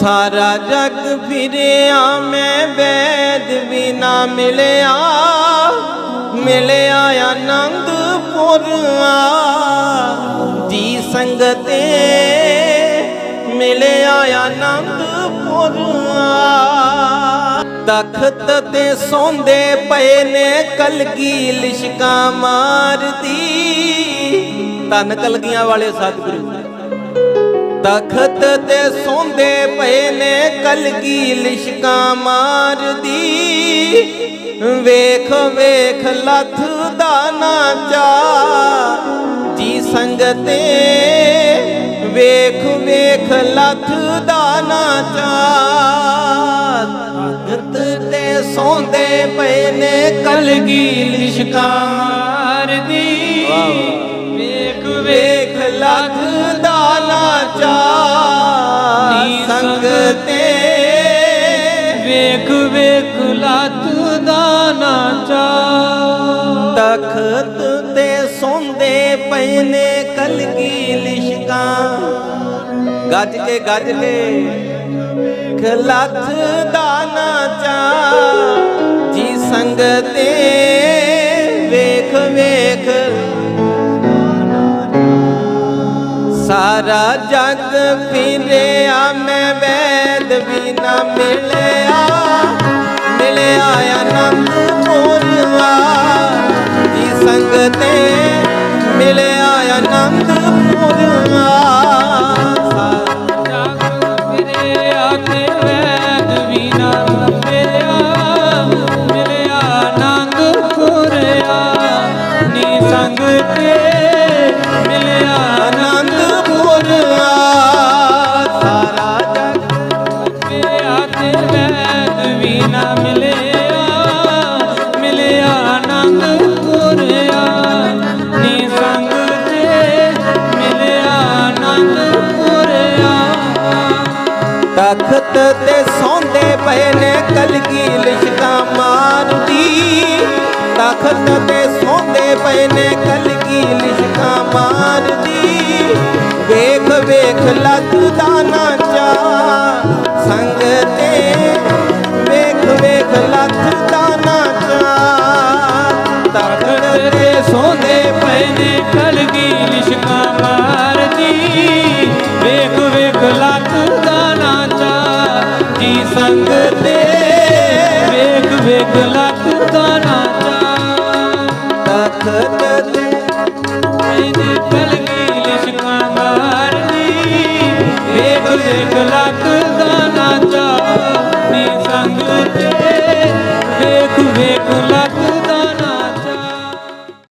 ਸਾਰਾ ਜਗ ਫਿਰਿਆ, ਮੈਂ ਵੈਦ ਵੀ ਨਾ ਮਿਲਿਆ। ਮਿਲਿਆ ਆਨੰਦਪੁਰ ਆ। ਜੀ ਸੰਗਤੇ, ਮਿਲਿਆ ਆਨੰਦਪੁਰ ਆ। ਤਖਤ ਤੇ ਸੌਂਦੇ ਪਏ ਨੇ, ਕਲਗੀ ਲਿਸ਼ਕਾਂ ਮਾਰਦੀ। ਤਨ ਕਲਗੀਆਂ ਵਾਲੇ ਸਤਿਗੁਰੂ। ਤਖਤ ਤੇ ਸੌਂਦੇ ਪਏ ਨੇ ਕਲਗੀ ਲਿਸ਼ਕਾਂ ਮਾਰਦੀ। ਵੇਖ ਵੇਖ ਲੱਥ ਦਾ ਨਾਚਾ ਜੀ ਸੰਗਤੇ। ਵੇਖ ਵੇਖ ਲੱਥ ਦਾ ਨਾਚਾ ਤਖਤ ਤੇ ਸੌਂਦੇ ਪਏ ਨੇ ਕਲਗੀ ਲਿਸ਼ਕਾਂ ਮਾਰਦੀ। ਵੇਖ ਵੇਖ ਲੱਖ ਵੇਖ ਵੇਖ ਲੱਤ ਦਾ ਨਾਚਾ ਤਖਤ ਤੇ ਸੌਂਦੇ ਪਏ ਨੇ ਕਲਗੀ ਲਿਸ਼ਕਾਂ। ਗੱਜ ਕੇ ਗੱਜ ਕੇ ਖਲੱਥ ਦਾ ਨਾਚਾ ਜੀ ਸੰਗਤੇ ਵੇਖ ਵੇਖ ਸਾਰਾ ਜਗ ਫਿਰਿਆ, ਮੈਂ ਵੈਦ ਵੀ ਨਾ ਮਿਲਿਆ। ਮਿਲਿਆ ਆਨੰਦ ਪੂਰਵਾ, ਜੀ ਸੰਗਤੇ ਮਿਲਿਆ ਆਨੰਦ ਪੂਰਵਾ। ਜਗ ਨਾ ਮਿਲਿਆ। ਮਿਲਿਆ ਆਨੰਦ ਖੁਰਿਆ ਸੰਗ ਤੇ ਤਖਤ ਤੇ ਸੌਂਦੇ ਪਏ ਨੇ ਕਲਗੀ ਲਿਸ਼ਕਾਂ ਮਾਰਦੀ ਤਖਤ ਤੇ ਸੌਂਦੇ ਪਏ ਨੇ ਕਲਗੀ ਲਿਸ਼ਕਾਂ ਮਾਰਦੀ ਵੇਖ ਵੇਖ ਲੱਤ ਦਾ ਸੰਗ ਤੇ ਵੇਖ ਵੇਖ ਲੱਖ ਦਾ ਨਾਚਾ। ਤਖਤ ਤੇ ਪਏ ਨੇ ਕਲਗੀ ਲਿਸ਼ਕਾ ਮਾਰਦੀ ਵੇਖ ਵੇਖ ਲੱਖ ਦਾ ਨਾਚਾ। ਜੀ ਸੰਗ ਤੇ ਵੇਖ ਵੇਖ